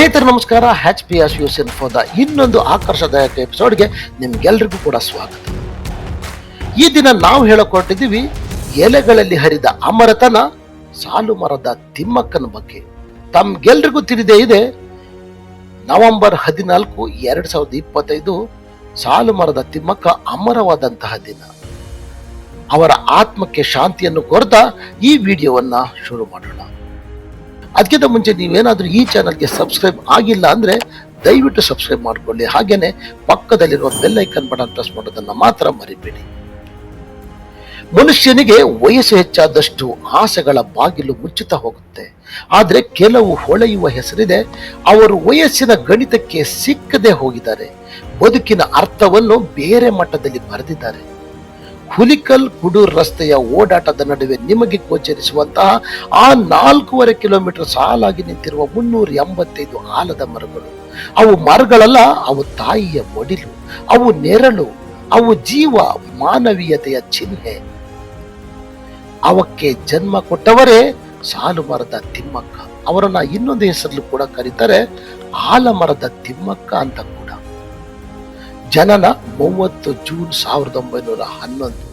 ಸ್ನೇಹಿತರೆ, ನಮಸ್ಕಾರ. Hatch P S C ಇನ್ಫೋದ ಇನ್ನೊಂದು ಆಕರ್ಷದಾಯಕ ಎಪಿಸೋಡ್ಗೆ ನಿಮ್ಗೆಲ್ರಿಗೂ ಕೂಡ ಸ್ವಾಗತ. ಈ ದಿನ ನಾವು ಹೇಳಕೊಟ್ಟಿದ್ದೀವಿ, ಎಲೆಗಳಲ್ಲಿ ಹರಿದ ಅಮರತನ ಸಾಲು ಮರದ ತಿಮ್ಮಕ್ಕನ ಬಗ್ಗೆ. ತಮ್ಗೆಲ್ರಿಗೂ ತಿಳಿದೇ ಇದೆ, ನವೆಂಬರ್ ಹದಿನಾಲ್ಕು, ಎರಡ್ ಸಾವಿರದ ಇಪ್ಪತ್ತೈದು ಸಾಲು ಮರದ ತಿಮ್ಮಕ್ಕ ಅಮರವಾದಂತಹ ದಿನ. ಅವರ ಆತ್ಮಕ್ಕೆ ಶಾಂತಿಯನ್ನು ಕೋರ್ತಾ ಈ ವಿಡಿಯೋವನ್ನ ಶುರು ಮಾಡೋಣ. ಅದಕ್ಕಿಂತ ಮುಂಚೆ ನೀವೇನಾದರೂ ಈ ಚಾನಲ್ಗೆ ಸಬ್ಸ್ಕ್ರೈಬ್ ಆಗಿಲ್ಲ ಅಂದ್ರೆ ದಯವಿಟ್ಟು ಸಬ್ಸ್ಕ್ರೈಬ್ ಮಾಡ್ಕೊಳ್ಳಿ. ಹಾಗೆಯೇ ಪಕ್ಕದಲ್ಲಿರುವ ಬೆಲ್ ಐಕನ್ ಬಟನ್ ಪ್ರೆಸ್ ಮಾಡೋದನ್ನು ಮಾತ್ರ ಮರಿಬೇಡಿ. ಮನುಷ್ಯನಿಗೆ ವಯಸ್ಸು ಹೆಚ್ಚಾದಷ್ಟು ಆಸೆಗಳ ಬಾಗಿಲು ಮುಚ್ಚುತ್ತಾ ಹೋಗುತ್ತೆ. ಆದರೆ ಕೆಲವು ಹೊಳೆಯುವ ಹೆಸರಿದೆ, ಅವರು ವಯಸ್ಸಿನ ಗಣಿತಕ್ಕೆ ಸಿಕ್ಕದೆ ಹೋಗಿದ್ದಾರೆ. ಬದುಕಿನ ಅರ್ಥವನ್ನು ಬೇರೆ ಮಟ್ಟದಲ್ಲಿ ಬರೆದಿದ್ದಾರೆ. ಹುಲಿಕಲ್ ಕುಡೂರ್ ರಸ್ತೆಯ ಓಡಾಟದ ನಡುವೆ ನಿಮಗೆ ಗೋಚರಿಸುವಂತಹ ಆ ನಾಲ್ಕೂವರೆ ಕಿಲೋಮೀಟರ್ ಸಾಲಾಗಿ ನಿಂತಿರುವ ಮುನ್ನೂರ ಎಂಬತ್ತೈದು ಆಲದ ಮರಗಳು. ಅವು ಮರಗಳಲ್ಲ, ಅವು ತಾಯಿಯ ಮಡಿಲು ಅವು ನೆರಳು, ಅವು ಜೀವ ಮಾನವೀಯತೆಯ ಚಿಹ್ನೆ. ಅವಕ್ಕೆ ಜನ್ಮ ಕೊಟ್ಟವರೇ ಸಾಲು ಮರದ ತಿಮ್ಮಕ್ಕ. ಅವರನ್ನ ಇನ್ನೊಂದು ಹೆಸರಲ್ಲೂ ಕೂಡ ಕರೀತಾರೆ ಆಲಮರದ ತಿಮ್ಮಕ್ಕ ಅಂತ ಜನನ ಮೂವತ್ತು ಜೂನ್ ಸಾವಿರದ ಒಂಬೈನೂರ ಹನ್ನೊಂದು.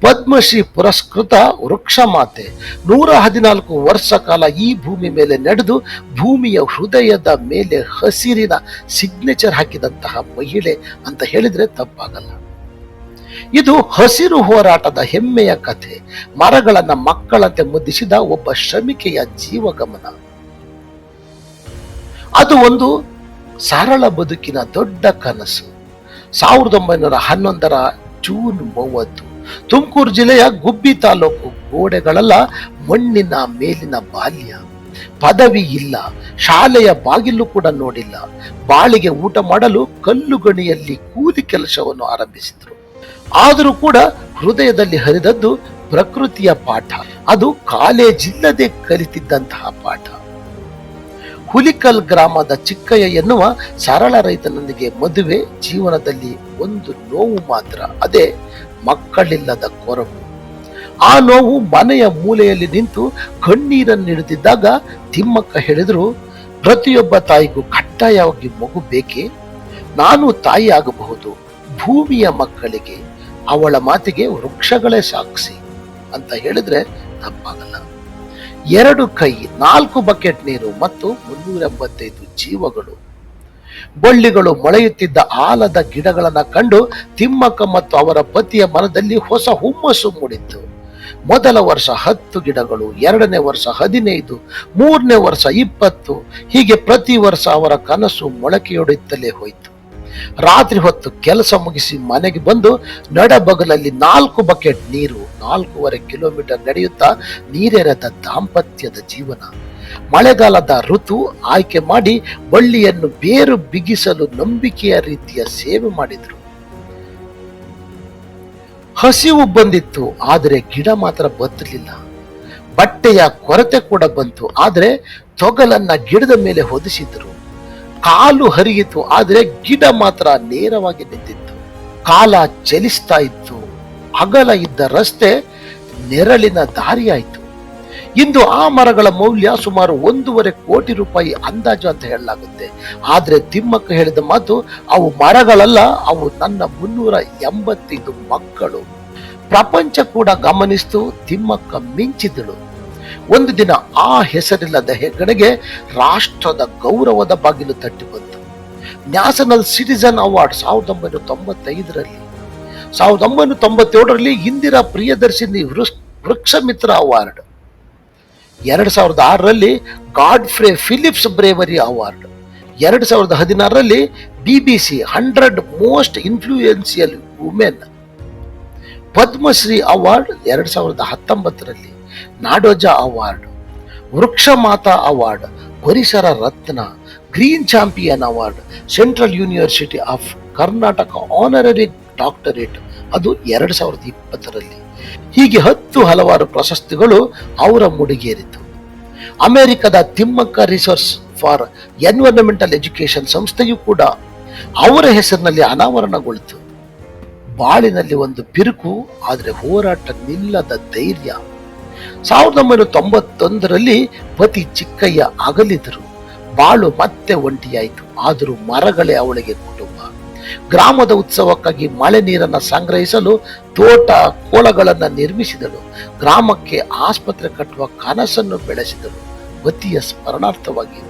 ಪದ್ಮಶ್ರೀ ಪುರಸ್ಕೃತ ವೃಕ್ಷ ಮಾತೆ ನೂರ ಹದಿನಾಲ್ಕು ವರ್ಷ ಕಾಲ ಈ ಭೂಮಿ ಮೇಲೆ ನಡೆದು ಭೂಮಿಯ ಹೃದಯದ ಮೇಲೆ ಹಸಿರಿನ ಸಿಗ್ನೇಚರ್ ಹಾಕಿದಂತಹ ಮಹಿಳೆ ಅಂತ ಹೇಳಿದ್ರೆ ತಪ್ಪಾಗಲ್ಲ. ಇದು ಹಸಿರು ಹೋರಾಟದ ಹೆಮ್ಮೆಯ ಕಥೆ. ಮರಗಳನ್ನ ಮಕ್ಕಳಂತೆ ಮುದ್ದಿಸಿದ ಒಬ್ಬ ಶ್ರಮಿಕೆಯ ಜೀವಗಮನ. ಅದು ಒಂದು ಸರಳ ಬದುಕಿನ ದೊಡ್ಡ ಕನಸು. ಸಾವಿರದ ಒಂಬೈನೂರ ಹನ್ನೊಂದರ ಜೂನ್ ಮೂವತ್ತು, ತುಮಕೂರು ಜಿಲ್ಲೆಯ ಗುಬ್ಬಿ ತಾಲೂಕು ಗೋಡೆಗಳೆಲ್ಲ ಮಣ್ಣಿನ ಮೇಲಿನ ಬಾಲ್ಯ. ಪದವಿ ಇಲ್ಲ, ಶಾಲೆಯ ಬಾಗಿಲು ಕೂಡ ನೋಡಿಲ್ಲ. ಬಾಳಿಗೆ ಊಟ ಮಾಡಲು ಕಲ್ಲು ಗಣಿಯಲ್ಲಿ ಕೂಲಿ ಕೆಲಸವನ್ನು ಆರಂಭಿಸಿದರು. ಆದರೂ ಕೂಡ ಹೃದಯದಲ್ಲಿ ಹರಿದದ್ದು ಪ್ರಕೃತಿಯ ಪಾಠ. ಅದು ಕಾಲೇಜಿಲ್ಲದೆ ಕಲಿತಿದ್ದಂತಹ ಪಾಠ. ಹುಲಿಕಲ್ ಗ್ರಾಮದ ಚಿಕ್ಕಯ್ಯ ಎನ್ನುವ ಸರಳ ರೈತನೊಂದಿಗೆ ಮದುವೆ ಜೀವನದಲ್ಲಿ ಒಂದು ನೋವು ಮಾತ್ರ. ಅದೇ ಮಕ್ಕಳಿಲ್ಲದ ಕೊರಗು. ಆ ನೋವು ಮನೆಯ ಮೂಲೆಯಲ್ಲಿ ನಿಂತು ಕಣ್ಣೀರನ್ನಿಡುತ್ತಿದ್ದಾಗ ತಿಮ್ಮಕ್ಕ ಹೇಳಿದ್ರು, ಪ್ರತಿಯೊಬ್ಬ ತಾಯಿಗೂ ಕಡ್ಡಾಯವಾಗಿ ಮಗು ಬೇಕೇ? ನಾನು ತಾಯಿ ಆಗಬಹುದು, ಭೂಮಿಯ ಮಕ್ಕಳಿಗೆ, ಅವಳ ಮಾತಿಗೆ ವೃಕ್ಷಗಳೇ ಸಾಕ್ಷಿ ಅಂತ ಹೇಳಿದ್ರೆ ತಪ್ಪಾಗಲ್ಲ. ಎರಡು ಕೈ, ನಾಲ್ಕು ಬಕೆಟ್ ನೀರು ಮತ್ತು ಮುನ್ನೂರ ಎಂಬತ್ತೈದು ಜೀವಗಳು. ಬಳ್ಳಿಗಳು ಮೊಳೆಯುತ್ತಿದ್ದ ಆಲದ ಗಿಡಗಳನ್ನು ಕಂಡು ತಿಮ್ಮಕ್ಕ ಮತ್ತು ಅವರ ಪತಿಯ ಮನದಲ್ಲಿ ಹೊಸ ಹುಮ್ಮಸ್ಸು ಮೂಡಿತ್ತು. ಮೊದಲ ವರ್ಷ ಹತ್ತು ಗಿಡಗಳು, ಎರಡನೇ ವರ್ಷ ಹದಿನೈದು, ಮೂರನೇ ವರ್ಷ ಇಪ್ಪತ್ತು, ಹೀಗೆ ಪ್ರತಿ ವರ್ಷ ಅವರ ಕನಸು ಮೊಳಕೆಯೊಡೆಯುತ್ತಲೇ ಹೋಯಿತು. ರಾತ್ರಿ ಹೊತ್ತು ಕೆಲಸ ಮುಗಿಸಿ ಮನೆಗೆ ಬಂದು ನಡಬಗಲಲ್ಲಿ ನಾಲ್ಕು ಬಕೆಟ್ ನೀರು, ನಾಲ್ಕೂವರೆ ಕಿಲೋಮೀಟರ್ ನಡೆಯುತ್ತಾ ನೀರೆರೆದ ದಾಂಪತ್ಯದ ಜೀವನ. ಮಳೆಗಾಲದ ಋತು ಆಯ್ಕೆ ಮಾಡಿ ಬಳ್ಳಿಯನ್ನು ಬೇರು ಬಿಗಿಸಲು ನಂಬಿಕೆಯ ರೀತಿಯ ಸೇವೆ ಮಾಡಿದ್ರು. ಹಸಿವು ಬಂದಿತ್ತು, ಆದರೆ ಗಿಡ ಮಾತ್ರ ಬತ್ತಲಿಲ್ಲ. ಬಟ್ಟೆಯ ಕೊರತೆ ಕೂಡ ಬಂತು, ಆದರೆ ತೊಗಲನ್ನ ಗಿಡದ ಮೇಲೆ ಹೊದಿಸಿದ್ರು. ಕಾಲು ಹರಿಯಿತು, ಆದರೆ ಗಿಡ ಮಾತ್ರ ನೇರವಾಗಿ ನಿಂತಿತ್ತು. ಕಾಲ ಚಲಿಸ್ತಾ ಇತ್ತು. ಅಗಲ ಇದ್ದ ರಸ್ತೆ ನೆರಳಿನ ದಾರಿಯಾಯಿತು. ಇಂದು ಆ ಮರಗಳ ಮೌಲ್ಯ ಸುಮಾರು ಒಂದೂವರೆ ಕೋಟಿ ರೂಪಾಯಿ ಅಂದಾಜು ಅಂತ ಹೇಳಲಾಗುತ್ತೆ. ಆದರೆ ತಿಮ್ಮಕ್ಕ ಹೇಳಿದ ಮಾತು, ಅವು ಮರಗಳಲ್ಲ, ಅವು ನನ್ನ ಮುನ್ನೂರ ಎಂಬತ್ತೈದು ಮಕ್ಕಳು. ಪ್ರಪಂಚ ಕೂಡ ಗಮನಿಸ್ತು, ತಿಮ್ಮಕ್ಕ ಮಿಂಚಿದಳು. ಒಂದು ದಿನ ಆ ಹೆಸರಿಲ್ಲದ ಹೆಗ್ಗಡೆಗೆ ರಾಷ್ಟ್ರದ ಗೌರವದ ಬಾಗಿಲು ತಟ್ಟಿ ಬಂತು. ನ್ಯಾಷನಲ್ ಸಿಟಿಸನ್ ಅವಾರ್ಡ್ ಸಾವಿರದ ಒಂಬೈನೂರ ತೊಂಬತ್ತೈದರಲ್ಲಿ. ಸಾವಿರದ ಒಂಬೈನೂರ ತೊಂಬತ್ತೇಳರಲ್ಲಿ ಇಂದಿರಾ ಪ್ರಿಯದರ್ಶಿನಿ ವೃಕ್ಷ ವೃಕ್ಷ ಮಿತ್ರ ಅವಾರ್ಡ್. ಎರಡು ಸಾವಿರದ ಆರರಲ್ಲಿ ಗಾಡ್ಫ್ರೇ ಫಿಲಿಪ್ಸ್ ಬ್ರೇವರಿ ಅವಾರ್ಡ್. ಎರಡು ಸಾವಿರದ ಹದಿನಾರರಲ್ಲಿ BBC hundred most influential women. Padmashri award ಎರಡು ಸಾವಿರದ ಹತ್ತೊಂಬತ್ತರಲ್ಲಿ. Nadoja award Vriksha Mata award, Parisara Ratna, green champion award, central university of Karnataka honorary doctorate, ಅದು ಎರಡು ಸಾವಿರದ ಇಪ್ಪತ್ತರಲ್ಲಿ. ಹೀಗೆ ಹತ್ತು ಹಲವಾರು ಪ್ರಶಸ್ತಿಗಳು ಅವರ ಮುಡಿಗೇರಿತು. ಅಮೆರಿಕದ Thimmakka research for environmental education ಸಂಸ್ಥೆಯು ಕೂಡ ಅವರ ಹೆಸರಿನಲ್ಲಿ ಅನಾವರಣಗೊಳಿತು. ಬಾಳಿನಲ್ಲಿ ಒಂದು ಬಿರುಕು, ಆದರೆ ಹೋರಾಟ ನಿಲ್ಲದ ಧೈರ್ಯ. ಸಾವಿರದ ಒಂಬೈನೂರ ತೊಂಬತ್ತೊಂದರಲ್ಲಿ ಪತಿ ಚಿಕ್ಕಯ್ಯ ಅಗಲಿದರು. ಬಾಳು ಮತ್ತೆ ಒಂಟಿಯಾಯಿತು. ಆದರೂ ಮರಗಳೇ ಅವಳಿಗೆ ಕುಟುಂಬ. ಗ್ರಾಮದ ಉತ್ಸವಕ್ಕಾಗಿ ಮಳೆ ನೀರನ್ನ ಸಂಗ್ರಹಿಸಲು ತೋಟ ಕೋಳಗಳನ್ನ ನಿರ್ಮಿಸಿದಳು. ಗ್ರಾಮಕ್ಕೆ ಆಸ್ಪತ್ರೆ ಕಟ್ಟುವ ಕನಸನ್ನು ಬೆಳೆಸಿದಳು. ಪತಿಯ ಸ್ಮರಣಾರ್ಥವಾಗಿ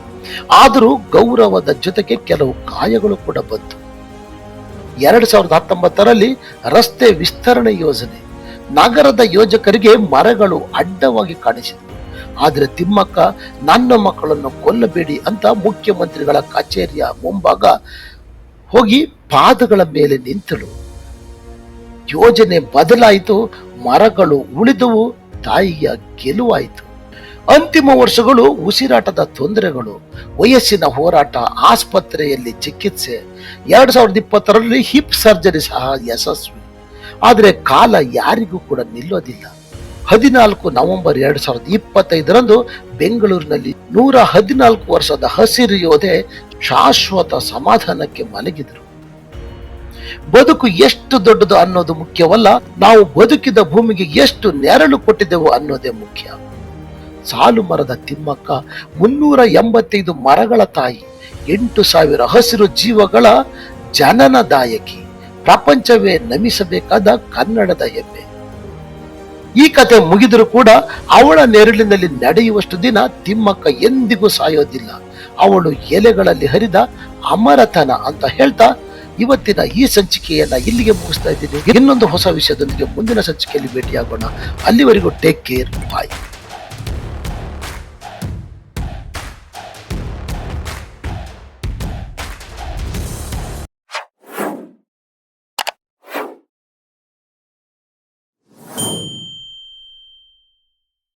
ಆದರೂ ಗೌರವದ ಜೊತೆಗೆ ಕೆಲವು ಗಾಯಗಳು ಕೂಡ ಬಂತು. ಎರಡ್ ಸಾವಿರದ ಹತ್ತೊಂಬತ್ತರಲ್ಲಿ ರಸ್ತೆ ವಿಸ್ತರಣೆ ಯೋಜನೆ. ನಗರದ ಯೋಜಕರಿಗೆ ಮರಗಳು ಅಡ್ಡವಾಗಿ ಕಾಣಿಸಿದವು. ಆದರೆ ತಿಮ್ಮಕ್ಕ, ನನ್ನ ಮಕ್ಕಳನ್ನು ಕೊಲ್ಲಬೇಡಿ ಅಂತ ಮುಖ್ಯಮಂತ್ರಿಗಳ ಕಚೇರಿಯ ಮುಂಭಾಗ ಹೋಗಿ ಪಾದಗಳ ಮೇಲೆ ನಿಂತಳು. ಯೋಜನೆ ಬದಲಾಯಿತು, ಮರಗಳು ಉಳಿದವು, ತಾಯಿಯ ಗೆಲುವಾಯಿತು. ಅಂತಿಮ ವರ್ಷಗಳು ಉಸಿರಾಟದ ತೊಂದರೆಗಳು, ವಯಸ್ಸಿನ ಹೋರಾಟ, ಆಸ್ಪತ್ರೆಯಲ್ಲಿ ಚಿಕಿತ್ಸೆ. ಎರಡ್ ಸಾವಿರದ ಇಪ್ಪತ್ತರಲ್ಲಿ ಹಿಪ್ ಸರ್ಜರಿ ಸಹ ಯಶಸ್ವಿ. ಆದರೆ ಕಾಲ ಯಾರಿಗೂ ಕೂಡ ನಿಲ್ಲೋದಿಲ್ಲ. ಹದಿನಾಲ್ಕು ನವೆಂಬರ್ ಎರಡ್ ಸಾವಿರದ ಇಪ್ಪತ್ತೈದರಂದು ಬೆಂಗಳೂರಿನಲ್ಲಿ ನೂರ ಹದಿನಾಲ್ಕು ವರ್ಷದ ಹಸಿರು ಯೋಧೆ ಶಾಶ್ವತ ಸಮಾಧಾನಕ್ಕೆ ಮಲಗಿದರು. ಬದುಕು ಎಷ್ಟು ದೊಡ್ಡದು ಅನ್ನೋದು ಮುಖ್ಯವಲ್ಲ, ನಾವು ಬದುಕಿದ ಭೂಮಿಗೆ ಎಷ್ಟು ನೆರಳು ಕೊಟ್ಟಿದ್ದೆವು ಅನ್ನೋದೇ ಮುಖ್ಯ. ಸಾಲು ಮರದ ತಿಮ್ಮಕ್ಕ, ಮುನ್ನೂರ ಎಂಬತ್ತೈದು ಮರಗಳ ತಾಯಿ, ಎಂಟು ಸಾವಿರ ಹಸಿರು ಜೀವಗಳ ಜನನದಾಯಕಿ. ಪ್ರಪಂಚವೇ ನಮಿಸಬೇಕಾದ ಕನ್ನಡದ ಹೆಮ್ಮೆ. ಈ ಕತೆ ಮುಗಿದರೂ ಕೂಡ ಅವಳ ನೆರಳಿನಲ್ಲಿ ನಡೆಯುವಷ್ಟು ದಿನ ತಿಮ್ಮಕ್ಕ ಎಂದಿಗೂ ಸಾಯೋದಿಲ್ಲ. ಅವಳು ಎಲೆಗಳಲ್ಲಿ ಹರಿದ ಅಮರತನ ಅಂತ ಹೇಳ್ತಾ ಇವತ್ತಿನ ಈ ಸಂಚಿಕೆಯನ್ನ ಇಲ್ಲಿಗೆ ಮುಗಿಸ್ತಾ ಇದ್ದೀನಿ. ಇನ್ನೊಂದು ಹೊಸ ವಿಷಯದೊಂದಿಗೆ ಮುಂದಿನ ಸಂಚಿಕೆಯಲ್ಲಿ ಭೇಟಿಯಾಗೋಣ. ಅಲ್ಲಿವರೆಗೂ ಟೇಕ್ ಕೇರ್ ಬಾಯ್